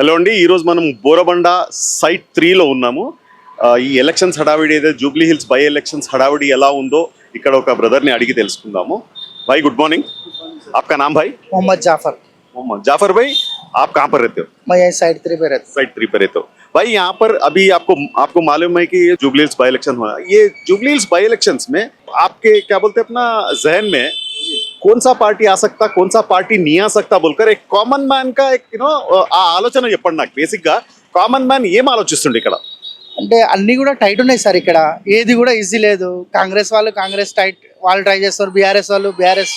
Hello అండి ఈరోజు మనం బోరబండ సైట్ త్రీలో ఉన్నాము. ఈ ఎలక్షన్స్ హడావిడి అయితే జూబ్లీ హిల్స్ బై ఎలక్షన్స్ హడావిడి ఎలా ఉందో ఇక్కడ ఒక బ్రదర్ని అడిగి తెలుసుకుందాము. Bye good morning. ఆప్కా నామ్ భాయ్ మొహమ్మద్ జాఫర్. మొహమ్మద్ జాఫర్ భాయ్ ఆప్ कहाँ पर సైట్ త్రీ मैं సైట్ త్రీ थ्री पे भाई यहाँ पर अभी आपको आपको मालूम है कि ये जुबली हिल्स बाई इलेक्शन हुआ ये जुबली हिल्स बाई इलेक्शंस में आपके क्या बोलते हैं अपना जहन में कौन सा पार्टी आ सकता कौन सा पार्टी नहीं आ सकता बोलकर एक కామన్ మ్యాన్ కా యూనో ఆ ఆలోచన చెప్పండి నాకు బేసిక్ గా కామన్ మ్యాన్ ఏం ఆలోచిస్తుండే ఇక్కడ అంటే అన్ని కూడా టైట్ ఉన్నాయి సార్ ఇక్కడ ఏది కూడా ఈజీ లేదు కాంగ్రెస్ వాళ్ళు కాంగ్రెస్ టైట్ వాళ్ళు ట్రై చేస్తారు బీఆర్ఎస్ వాళ్ళు బీఆర్ఎస్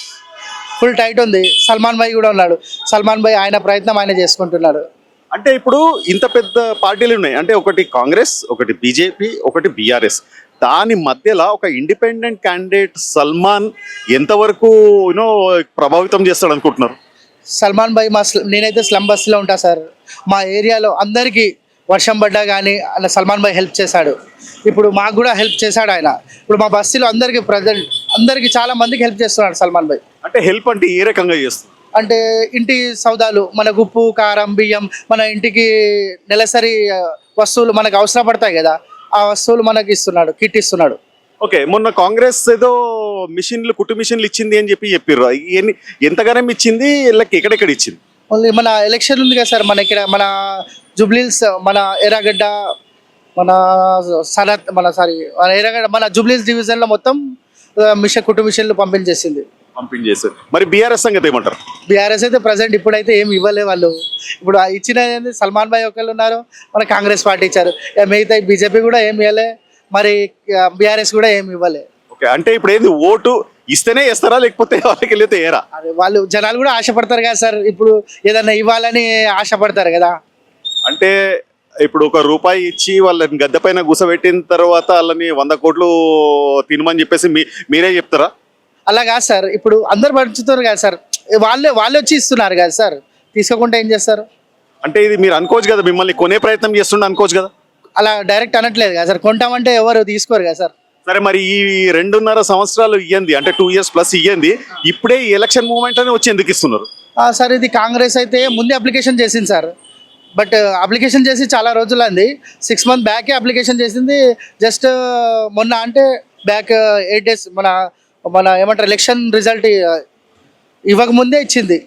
ఫుల్ టైట్ ఉంది సల్మాన్ భాయ్ కూడా ఉన్నాడు సల్మాన్ భాయ్ ఆయన ప్రయత్నం ఆయన చేసుకుంటున్నాడు అంటే ఇప్పుడు ఇంత పెద్ద పార్టీలు ఉన్నాయి. అంటే ఒకటి కాంగ్రెస్ ఒకటి బీజేపీ ఒకటి బీఆర్ఎస్. దాని మధ్యలో ఒక ఇండిపెండెంట్ క్యాండిడేట్ సల్మాన్ ఎంతవరకు యూనో ప్రభావితం చేస్తాడు అనుకుంటున్నారు? సల్మాన్ భాయ్ మా స్ల- నేనైతే స్లమ్ బస్సులో ఉంటా సార్. మా ఏరియాలో అందరికీ వర్షం పడ్డా కానీ అలా సల్మాన్ భాయ్ హెల్ప్ చేశాడు. ఇప్పుడు మాకు కూడా హెల్ప్ చేశాడు ఆయన. ఇప్పుడు మా బస్సులో అందరికీ ప్రజెంట్ అందరికీ చాలా మందికి హెల్ప్ చేస్తున్నాడు సల్మాన్ భాయ్. అంటే హెల్ప్ అంటే ఏ రకంగా చేస్తుంది అంటే ఇంటి సౌదాలు మనకు ఉప్పు కారం బియ్యం మన ఇంటికి నెలసరి వస్తువులు మనకు అవసరం పడతాయి కదా ఆ వస్తువులు మనకి ఇస్తున్నాడు కిట్ ఇస్తున్నాడు. ఓకే మొన్న కాంగ్రెస్ ఏదో మిషన్లు కుట్టు మిషన్లు ఇచ్చింది అని చెప్పి చెప్పారు ఎంతగానం ఇచ్చింది వీళ్ళకి ఎక్కడెక్కడ ఇచ్చింది? ఓన్లీ మన ఎలక్షన్ ఉంది కదా సార్ మన ఇక్కడ మన జూబ్లీల్స్ మన ఎర్రగడ్డ మన సనత్ మన సారీ మన ఎర్రగడ్డ మన జూబ్లీల్స్ డివిజన్లో మొత్తం మిషన్ కుటుంబ మిషన్లు పంపించేసింది. పంపించేశారు. మరి బీఆర్ఎస్ సంగతి ఏమంటారు? బీఆర్ఎస్ అయితే ప్రజెంట్ ఇప్పుడైతే ఏం ఇవ్వలే వాళ్ళు. ఇప్పుడు ఇచ్చిన సల్మాన్ భాయ్ ఒకళ్ళు ఉన్నారు మన కాంగ్రెస్ పార్టీ ఇచ్చారు. మిగతా బీజేపీ కూడా ఏం ఇవ్వలే మరి బీఆర్ఎస్ కూడా ఏం ఇవ్వలే. ఓకే అంటే ఇప్పుడు ఏంది? ఓటు ఇస్తేనే వేస్తారా లేకపోతే వాళ్ళకి వెళ్ళితే ఏరా? వాళ్ళు జనాలు కూడా ఆశపడతారు కదా సార్ ఇప్పుడు ఏదన్నా ఇవ్వాలని ఆశపడతారు కదా. అంటే ఇప్పుడు ఒక రూపాయి ఇచ్చి వాళ్ళని గద్దె పైన కూసబెట్టిన తర్వాత వాళ్ళని వంద కోట్లు తినమని చెప్పేసి మీరే చెప్తారా? అలా కాదు సార్ ఇప్పుడు అందరు పంచుతారు కదా సార్. వాళ్ళే వాళ్ళే వచ్చి ఇస్తున్నారు కదా సార్. తీసుకోకుండా ఏం చేస్తారు? అంటే ఇది మీరు అనుకోవచ్చు కదా మిమ్మల్ని కొనే ప్రయత్నం చేస్తుండే అనుకోవచ్చు కదా? అలా డైరెక్ట్ అనట్లేదు కదా సార్. కొంటామంటే ఎవరు తీసుకోరు కదా సార్. సరే మరి ఈ రెండున్నర సంవత్సరాలు ఇయ్యంది అంటే టూ ఇయర్స్ ప్లస్ ఇయ్యంది ఇప్పుడే ఈ ఎలక్షన్ మూమెంట్ అని వచ్చి ఎందుకు ఇస్తున్నారు? సార్ ఇది కాంగ్రెస్ అయితే ముందే అప్లికేషన్ చేసింది సార్. బట్ అప్లికేషన్ చేసి చాలా రోజులు అంది సిక్స్ మంత్ బ్యాకే అప్లికేషన్ చేసింది. జస్ట్ మొన్న అంటే బ్యాక్ ఎయిట్ డేస్ మన మన ఏమంటారు ఎలక్షన్ రిజల్ట్ ఇవ్వక ముందే ఇచ్చింది.